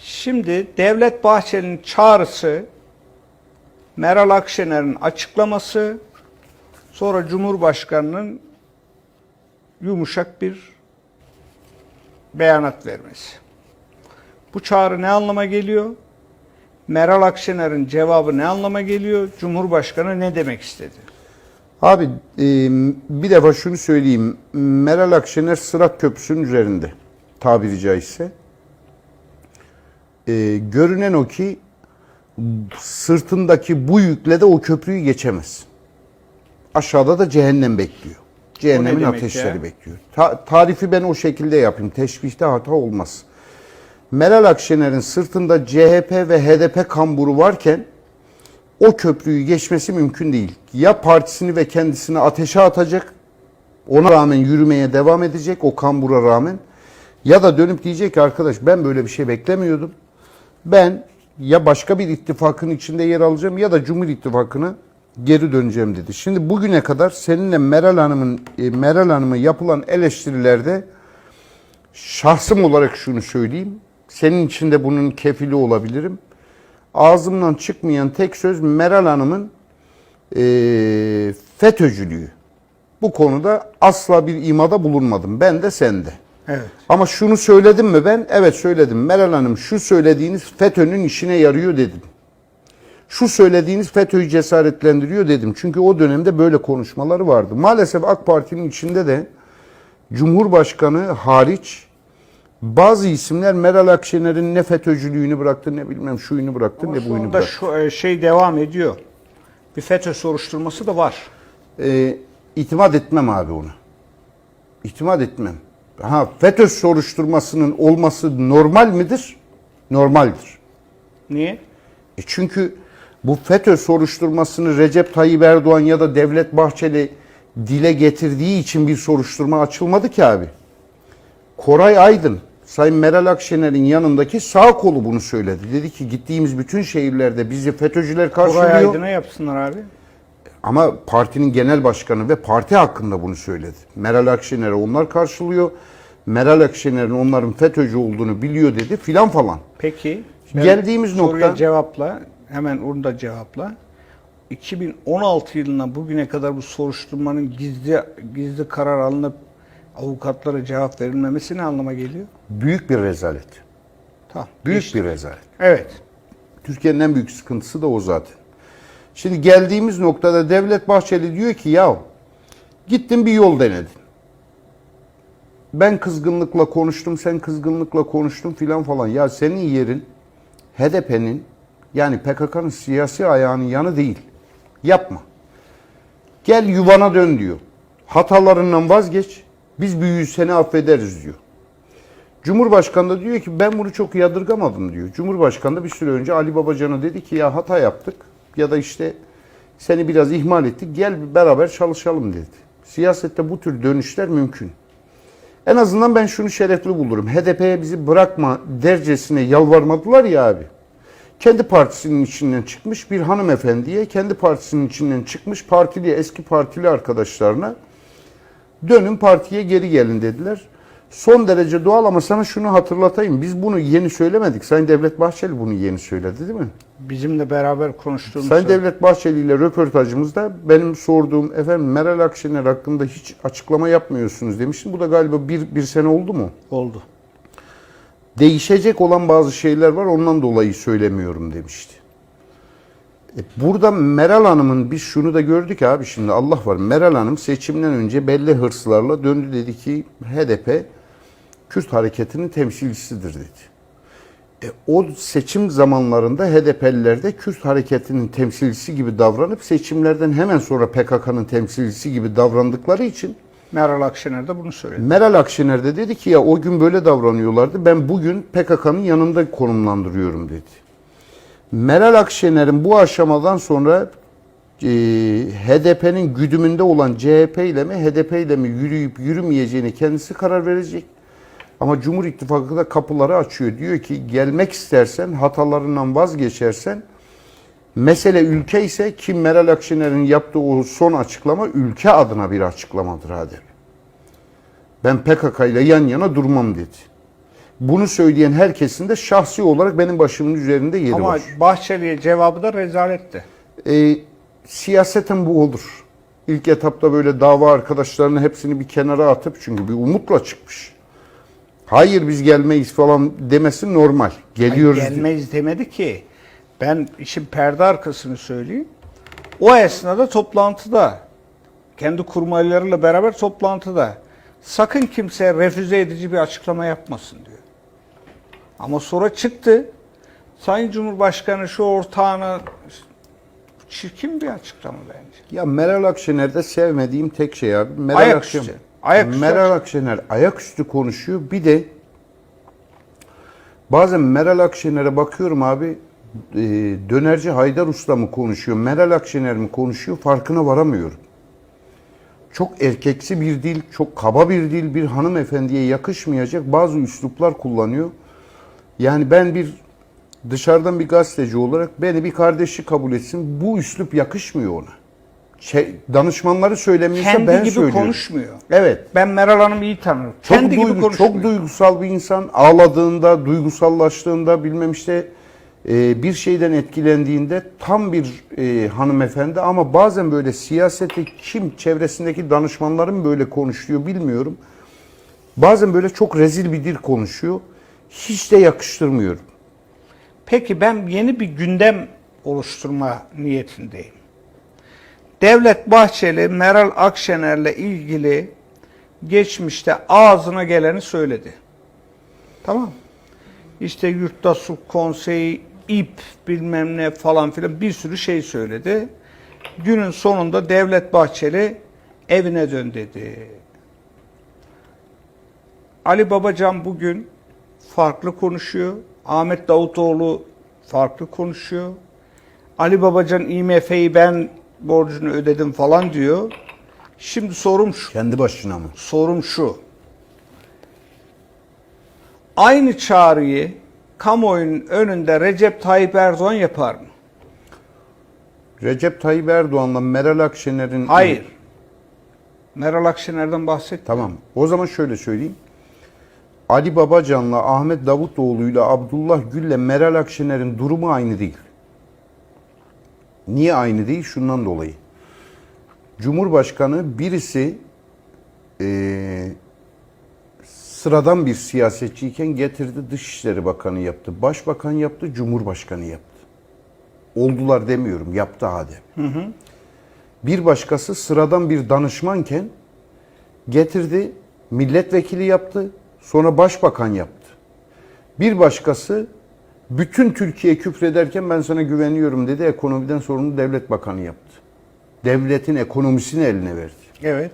Şimdi Devlet Bahçeli'nin çağrısı, Meral Akşener'in açıklaması, sonra Cumhurbaşkanı'nın yumuşak bir beyanat vermesi. Bu çağrı ne anlama geliyor? Meral Akşener'in cevabı ne anlama geliyor? Cumhurbaşkanı ne demek istedi? Abi e, bir defa şunu söyleyeyim. Meral Akşener Sırat Köprüsü'nün üzerinde tabiri caizse. E, görünen o ki sırtındaki bu yükle de o köprüyü geçemez. Aşağıda da cehennem bekliyor. Cehennemin ateşleri ya? bekliyor. Ta- tarifi ben o şekilde yapayım. Teşbihte hata olmaz. Meral Akşener'in sırtında CHP ve HDP kamburu varken o köprüyü geçmesi mümkün değil. Ya partisini ve kendisini ateşe atacak, ona rağmen yürümeye devam edecek o kambura rağmen ya da dönüp diyecek ki arkadaş ben böyle bir şey beklemiyordum. Ben ya başka bir ittifakın içinde yer alacağım ya da Cumhur İttifakı'na geri döneceğim dedi. Şimdi bugüne kadar seninle Meral Hanım'ın e, Meral Hanım'a yapılan eleştirilerde şahsım olarak şunu söyleyeyim. Senin için de bunun kefili olabilirim. Ağzımdan çıkmayan tek söz Meral Hanım'ın e, FETÖ'cülüğü. Bu konuda asla bir imada bulunmadım. Ben de sen de. Evet. Ama şunu söyledim mi ben? Evet söyledim. Meral Hanım şu söylediğiniz FETÖ'nün işine yarıyor dedim. Şu söylediğiniz FETÖ'yü cesaretlendiriyor dedim. Çünkü o dönemde böyle konuşmaları vardı. Maalesef AK Parti'nin içinde de Cumhurbaşkanı hariç bazı isimler Meral Akşener'in ne FETÖ'cülüğünü bıraktı ne bilmem şuyunu bıraktı Ama ne buyunu bıraktı. şu e, şey devam ediyor. Bir FETÖ soruşturması da var. Ee, itimat etmem abi ona. İtimat etmem. Ha FETÖ soruşturmasının olması normal midir? Normaldir. Niye? E çünkü bu FETÖ soruşturmasını Recep Tayyip Erdoğan ya da Devlet Bahçeli dile getirdiği için bir soruşturma açılmadı ki abi. Koray Aydın, Sayın Meral Akşener'in yanındaki sağ kolu bunu söyledi. Dedi ki gittiğimiz bütün şehirlerde bizi FETÖ'cüler Koray karşılıyor. Aydın'a yapsınlar abi. Ama partinin genel başkanı ve parti hakkında bunu söyledi. Meral Akşener'e onlar karşılıyor. Meral Akşener'in onların FETÖ'cü olduğunu biliyor dedi filan falan. Peki. Geldiğimiz soruya nokta- cevapla. Hemen onu da cevapla. 2016 yılına bugüne kadar bu soruşturmanın gizli gizli karar alınıp avukatlara cevap verilmemesi ne anlama geliyor? Büyük bir rezalet. Tamam. Büyük geçti. bir rezalet. Evet. Türkiye'nin en büyük sıkıntısı da o zaten. Şimdi geldiğimiz noktada Devlet Bahçeli diyor ki ya gittin bir yol denedin. Ben kızgınlıkla konuştum, sen kızgınlıkla konuştun filan falan. Ya senin yerin HDP'nin yani PKK'nın siyasi ayağının yanı değil. Yapma. Gel yuvana dön diyor. Hatalarından vazgeç. Biz büyüğü seni affederiz diyor. Cumhurbaşkanı da diyor ki ben bunu çok yadırgamadım diyor. Cumhurbaşkanı da bir süre önce Ali Babacan'a dedi ki ya hata yaptık ya da işte seni biraz ihmal ettik gel beraber çalışalım dedi. Siyasette bu tür dönüşler mümkün. En azından ben şunu şerefli bulurum. HDP'ye bizi bırakma dercesine yalvarmadılar ya abi. Kendi partisinin içinden çıkmış bir hanımefendiye, kendi partisinin içinden çıkmış partili, eski partili arkadaşlarına dönün partiye geri gelin dediler. Son derece doğal ama sana şunu hatırlatayım. Biz bunu yeni söylemedik. Sayın Devlet Bahçeli bunu yeni söyledi değil mi? Bizimle beraber konuştuğumuz Sayın Devlet Bahçeli ile röportajımızda benim sorduğum efendim Meral Akşener hakkında hiç açıklama yapmıyorsunuz demiştim. Bu da galiba bir, bir sene oldu mu? oldu. Değişecek olan bazı şeyler var ondan dolayı söylemiyorum demişti. E, burada Meral Hanım'ın biz şunu da gördük abi şimdi Allah var. Meral Hanım seçimden önce belli hırslarla döndü dedi ki HDP Kürt hareketinin temsilcisidir dedi. E, o seçim zamanlarında HDP'liler de Kürt hareketinin temsilcisi gibi davranıp seçimlerden hemen sonra PKK'nın temsilcisi gibi davrandıkları için Meral Akşener de bunu söyledi. Meral Akşener de dedi ki ya o gün böyle davranıyorlardı. Ben bugün PKK'nın yanında konumlandırıyorum dedi. Meral Akşener'in bu aşamadan sonra e, HDP'nin güdümünde olan CHP ile mi HDP ile mi yürüyüp yürümeyeceğini kendisi karar verecek. Ama Cumhur İttifakı da kapıları açıyor. Diyor ki gelmek istersen hatalarından vazgeçersen mesele ülke ise ki Meral Akşener'in yaptığı o son açıklama ülke adına bir açıklamadır hadi. Ben PKK ile yan yana durmam dedi. bunu söyleyen herkesin de şahsi olarak benim başımın üzerinde yeri Ama var. Bahçeli'ye cevabı da rezaletti. E, siyaseten bu olur. İlk etapta böyle dava arkadaşlarını hepsini bir kenara atıp çünkü bir umutla çıkmış. Hayır biz gelmeyiz falan demesi normal. Geliyoruz. Ay, gelmeyiz demedi ki. Ben işin perde arkasını söyleyeyim. O esnada toplantıda, kendi kurmaylarıyla beraber toplantıda sakın kimse refüze edici bir açıklama yapmasın diyor. Ama sonra çıktı. Sayın Cumhurbaşkanı şu ortağını çirkin bir açıklama bence. Ya Meral Akşener'de sevmediğim tek şey abi. Meral. Akşener. Ayaküstü. Meral Akşener ayaküstü konuşuyor. Bir de bazen Meral Akşener'e bakıyorum abi e, dönerci Haydar Usta mı konuşuyor, Meral Akşener mi konuşuyor farkına varamıyorum. Çok erkeksi bir dil, çok kaba bir dil, bir hanımefendiye yakışmayacak bazı üsluplar kullanıyor. Yani ben bir dışarıdan bir gazeteci olarak beni bir kardeşi kabul etsin. Bu üslup yakışmıyor ona. Şey, danışmanları söylemiyorsa Kendi ben gibi söylüyorum. konuşmuyor. Evet. Ben Meral Hanım'ı iyi tanırım. Çok, Kendi gibi duygu- konuşmuyor. çok duygusal bir insan. Ağladığında, duygusallaştığında bilmem işte e, bir şeyden etkilendiğinde tam bir e, hanımefendi ama bazen böyle siyaseti kim çevresindeki danışmanların böyle konuşuyor bilmiyorum. Bazen böyle çok rezil bir dil konuşuyor. Hiç de yakıştırmıyorum. Peki ben yeni bir gündem oluşturma niyetindeyim. Devlet Bahçeli Meral Akşener'le ilgili geçmişte ağzına geleni söyledi. Tamam. İşte yurtta sulh konseyi, ip bilmem ne falan filan bir sürü şey söyledi. Günün sonunda Devlet Bahçeli evine dön dedi. Ali Babacan bugün farklı konuşuyor. Ahmet Davutoğlu farklı konuşuyor. Ali Babacan IMF'yi ben borcunu ödedim falan diyor. Şimdi sorum şu. Kendi başına mı? Sorum şu. Aynı çağrıyı kamuoyunun önünde Recep Tayyip Erdoğan yapar mı? Recep Tayyip Erdoğan'la Meral Akşener'in... Hayır. Meral Akşener'den bahset. Tamam. O zaman şöyle söyleyeyim. Ali Babacan'la Ahmet Davutoğlu'yla Abdullah Gül'le Meral Akşener'in durumu aynı değil. Niye aynı değil? Şundan dolayı. Cumhurbaşkanı birisi eee, sıradan bir siyasetçiyken getirdi Dışişleri Bakanı yaptı. Başbakan yaptı, Cumhurbaşkanı yaptı. Oldular demiyorum, yaptı hadi. Bir başkası sıradan bir danışmanken getirdi, milletvekili yaptı, sonra başbakan yaptı. Bir başkası bütün Türkiye küfrederken ben sana güveniyorum dedi, ekonomiden sorumlu devlet bakanı yaptı. Devletin ekonomisini eline verdi. Evet.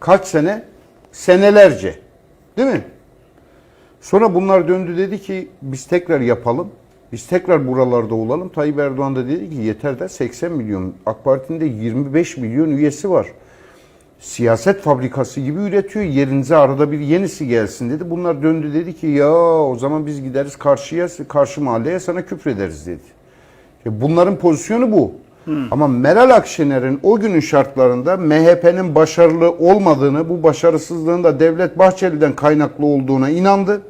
Kaç sene? Senelerce. Değil mi? Sonra bunlar döndü dedi ki biz tekrar yapalım. Biz tekrar buralarda olalım. Tayyip Erdoğan da dedi ki yeter de 80 milyon. AK Parti'nin de 25 milyon üyesi var. Siyaset fabrikası gibi üretiyor. Yerinize arada bir yenisi gelsin dedi. Bunlar döndü dedi ki ya o zaman biz gideriz karşıya, karşı mahalleye sana küfrederiz dedi. Ya Bunların pozisyonu bu. Ama Meral Akşener'in o günün şartlarında MHP'nin başarılı olmadığını, bu başarısızlığın da Devlet Bahçeli'den kaynaklı olduğuna inandı.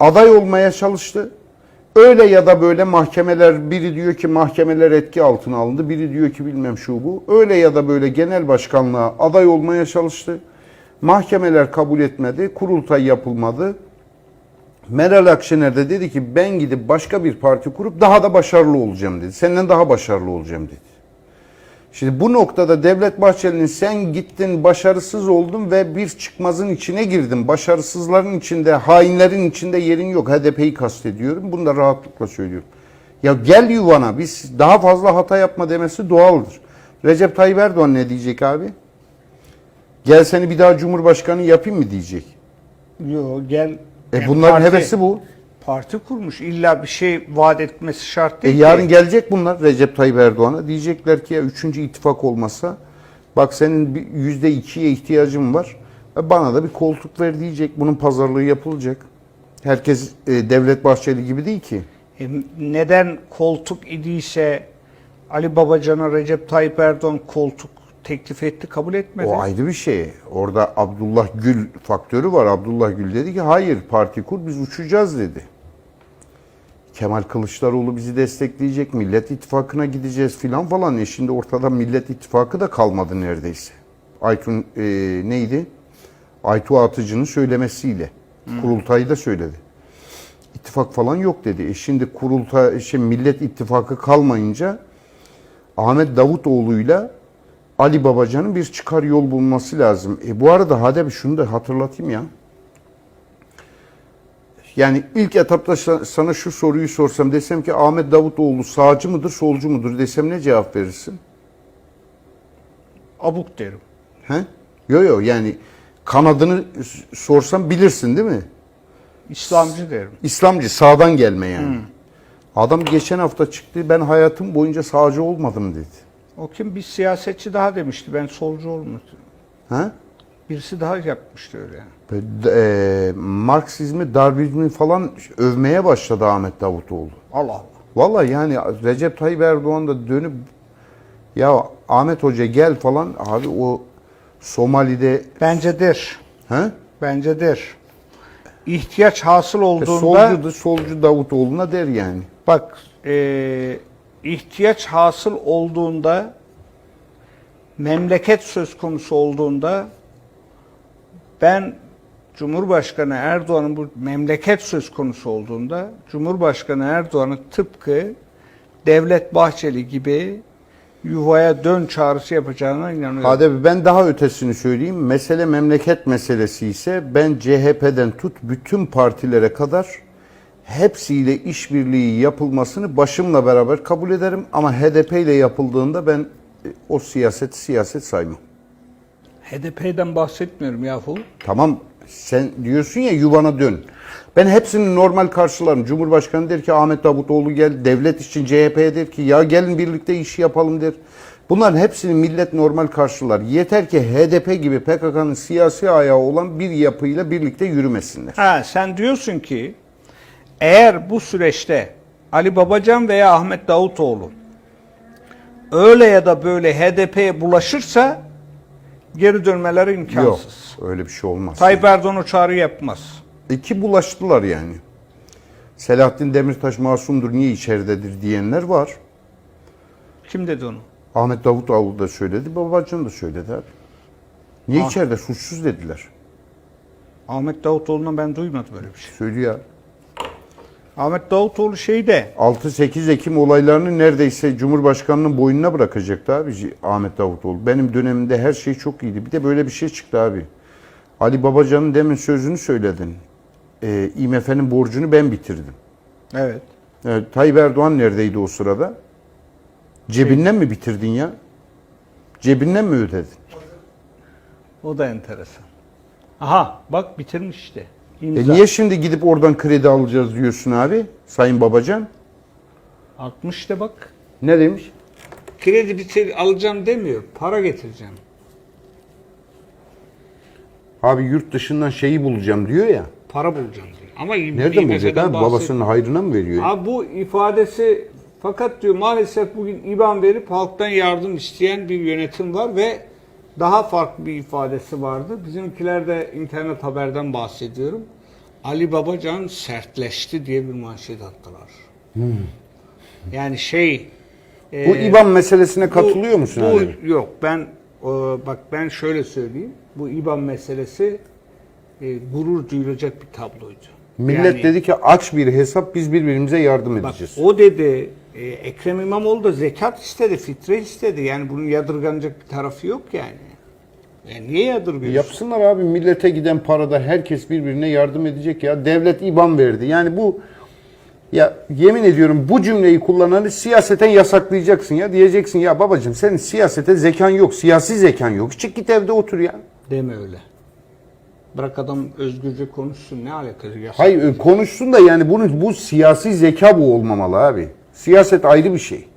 Aday olmaya çalıştı. Öyle ya da böyle mahkemeler, biri diyor ki mahkemeler etki altına alındı, biri diyor ki bilmem şu bu. Öyle ya da böyle genel başkanlığa aday olmaya çalıştı. Mahkemeler kabul etmedi, kurultay yapılmadı. Meral Akşener de dedi ki ben gidip başka bir parti kurup daha da başarılı olacağım dedi. Senden daha başarılı olacağım dedi. Şimdi bu noktada Devlet Bahçeli'nin sen gittin başarısız oldun ve bir çıkmazın içine girdin. Başarısızların içinde, hainlerin içinde yerin yok. HDP'yi kastediyorum. Bunu da rahatlıkla söylüyorum. Ya gel yuvana biz daha fazla hata yapma demesi doğaldır. Recep Tayyip Erdoğan ne diyecek abi? Gel seni bir daha Cumhurbaşkanı yapayım mı diyecek. Yo gel. E bunların parti- hevesi bu. Parti kurmuş. İlla bir şey vaat etmesi şart E değil. yarın ki. gelecek bunlar Recep Tayyip Erdoğan'a. Diyecekler ki ya üçüncü ittifak olmasa bak senin bir yüzde ikiye ihtiyacın var. E bana da bir koltuk ver diyecek. Bunun pazarlığı yapılacak. Herkes e, Devlet Bahçeli gibi değil ki. E, neden koltuk idiyse Ali Babacan'a Recep Tayyip Erdoğan koltuk teklif etti, kabul etmedi. O ayrı bir şey. Orada Abdullah Gül faktörü var. Abdullah Gül dedi ki hayır parti kur biz uçacağız dedi. Kemal Kılıçdaroğlu bizi destekleyecek, Millet İttifakı'na gideceğiz filan falan. E şimdi ortada Millet İttifakı da kalmadı neredeyse. Aytun e, neydi? Aytu Atıcı'nın söylemesiyle. Kurultayı da söyledi. İttifak falan yok dedi. E şimdi kurultay, şey, Millet İttifakı kalmayınca Ahmet Davutoğlu'yla Ali Babacan'ın bir çıkar yol bulması lazım. E bu arada hadi bir şunu da hatırlatayım ya. Yani ilk etapta sa- sana şu soruyu sorsam desem ki Ahmet Davutoğlu sağcı mıdır solcu mudur desem ne cevap verirsin? Abuk derim. He? Yo yo yani kanadını sorsam bilirsin değil mi? İslamcı derim. İslamcı sağdan gelme yani. Adam geçen hafta çıktı ben hayatım boyunca sağcı olmadım dedi. O kim? Bir siyasetçi daha demişti. Ben solcu olmadım. Ha? Birisi daha yapmıştı öyle. yani. E, Marksizmi, Darwinizmi falan övmeye başladı Ahmet Davutoğlu. Allah Allah. Vallahi yani Recep Tayyip Erdoğan da dönüp ya Ahmet Hoca gel falan abi o Somali'de Bencedir. he? Bencedir. İhtiyaç hasıl E, olduğunda solcu da solcu Davutoğlu'na der yani. bak e, ihtiyaç hasıl olduğunda memleket söz konusu olduğunda ben Cumhurbaşkanı Erdoğan'ın bu memleket söz konusu olduğunda Cumhurbaşkanı Erdoğan'ın tıpkı Devlet Bahçeli gibi yuvaya dön çağrısı yapacağına inanıyorum. Hadi ben daha ötesini söyleyeyim. Mesele memleket meselesi ise ben CHP'den tut bütün partilere kadar hepsiyle işbirliği yapılmasını başımla beraber kabul ederim ama HDP ile yapıldığında ben e, o siyaset siyaset saymam. HDP'den bahsetmiyorum yahu. Tamam sen diyorsun ya yuvana dön. Ben hepsini normal karşılarım. Cumhurbaşkanı der ki Ahmet Davutoğlu gel. Devlet için CHP'ye der ki ya gelin birlikte işi yapalım der. Bunların hepsini millet normal karşılar. Yeter ki HDP gibi PKK'nın siyasi ayağı olan bir yapıyla birlikte yürümesinler. Ha sen diyorsun ki eğer bu süreçte Ali Babacan veya Ahmet Davutoğlu öyle ya da böyle HDP'ye bulaşırsa geri dönmeleri Yok imkansız. öyle bir şey olmaz. Tayyip Erdoğan o çağrı yapmaz. İki bulaştılar yani. Selahattin Demirtaş masumdur niye içeridedir diyenler var. Kim dedi onu? Ahmet Davutoğlu da söyledi, Babacan da söyledi abi. Niye Ah. içeride suçsuz dediler. Ahmet Davutoğlu'ndan ben duymadım böyle bir şey. Söylüyor. Ahmet Davutoğlu şeyde 6-8 Ekim olaylarını neredeyse Cumhurbaşkanı'nın boynuna bırakacaktı abi Ahmet Davutoğlu. Benim dönemimde her şey çok iyiydi. Bir de böyle bir şey çıktı abi. Ali Babacan'ın demin sözünü söyledin. Ee, IMF'nin borcunu ben bitirdim. evet Evet, Tayyip Erdoğan neredeydi o sırada? Cebinden mi bitirdin ya? Cebinden mi ödedin? o da enteresan. Aha bak bitirmiş işte. E İmza. niye şimdi gidip oradan kredi alacağız diyorsun abi? Sayın Babacan. 60 de bak. Ne demiş? Kredi bitir alacağım demiyor. Para getireceğim. Abi yurt dışından şeyi bulacağım diyor ya. Para bulacağım diyor. Ama Nereden bulacak abi? Babasının hayrına mı veriyor? Abi bu ifadesi fakat diyor maalesef bugün IBAN verip halktan yardım isteyen bir yönetim var ve daha farklı bir ifadesi vardı. Bizimkiler de internet haberden bahsediyorum. Ali Babacan sertleşti diye bir manşet attılar. Yani şey Bu e, İBAN meselesine katılıyor bu- musun bu, abi? Yok ben e, bak ben şöyle söyleyeyim. Bu İBAN meselesi e, gurur duyulacak bir tabloydu. Millet Yani- dedi ki aç bir hesap biz birbirimize yardım Bak edeceğiz. o dedi e, Ekrem İmamoğlu da zekat istedi, fitre istedi. Yani bunun yadırganacak bir tarafı yok yani. Yani niye yadırgıyorsun? Yapsınlar abi millete giden parada herkes birbirine yardım edecek ya. Devlet İBAN verdi. Yani bu ya yemin ediyorum bu cümleyi kullananı siyaseten yasaklayacaksın ya. Diyeceksin ya babacığım senin siyasete zekan yok. Siyasi zekan yok. Çık git evde otur ya. Deme öyle. Bırak adam özgürce konuşsun ne alakası. Hayır konuşsun da yani bunun bu siyasi zeka bu olmamalı abi. Siyaset ayrı bir şey.